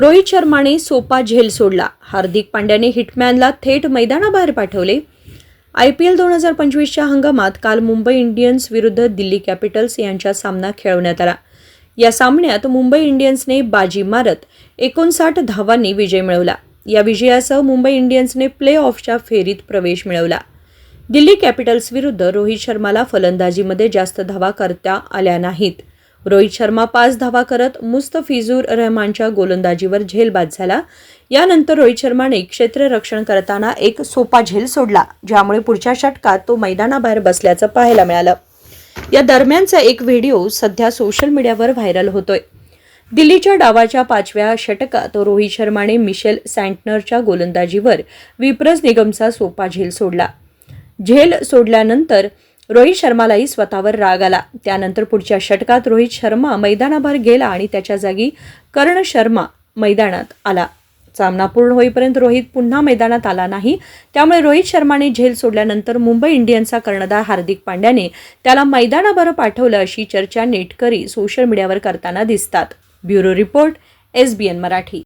रोहित शर्माने सोपा झेल सोडला. हार्दिक पांड्याने हिटमॅनला थेट मैदानाबाहेर पाठवले. आय पी एल दोन हजार पंचवीसच्या हंगामात काल मुंबई इंडियन्स विरुद्ध दिल्ली कॅपिटल्स यांचा सामना खेळवण्यात आला. या सामन्यात मुंबई इंडियन्सने बाजी मारत एकोणसाठ धावांनी विजय मिळवला. या विजयासह मुंबई इंडियन्सने प्ले ऑफच्या फेरीत प्रवेश मिळवला. दिल्ली कॅपिटल्स विरुद्ध रोहित शर्माला फलंदाजीमध्ये जास्त धावा करता आल्या नाहीत. रोहित शर्मा पाच धावा करत मुस्तफिजूर रहमानच्या गोलंदाजीवर झेलबाद झाला. यानंतर रोहित शर्माने क्षेत्ररक्षण करताना एक सोपा झेल सोडला ज्यामुळे पुढच्या षटकात तो मैदानाबाहेर बसल्याचं पाहायला मिळालं. या दरम्यानचा एक व्हिडिओ सध्या सोशल मीडियावर व्हायरल होतोय. दिल्लीच्या डावाच्या पाचव्या षटकात रोहित शर्माने मिशेल सँटनरच्या गोलंदाजीवर विप्रस निगमचा सोपा झेल सोडला. झेल सोडल्यानंतर रोहित शर्मालाही स्वतःवर राग आला. त्यानंतर पुढच्या षटकात रोहित शर्मा मैदानाबाहेर गेला आणि त्याच्या जागी कर्ण शर्मा मैदानात आला. सामना पूर्ण होईपर्यंत रोहित पुन्हा मैदानात आला नाही. त्यामुळे रोहित शर्माने झेल सोडल्यानंतर मुंबई इंडियन्सचा कर्णधार हार्दिक पांड्याने त्याला मैदानाबाहेर पाठवलं अशी चर्चा नेटकरी सोशल मीडियावर करताना दिसतात. Bureau report S B N Marathi.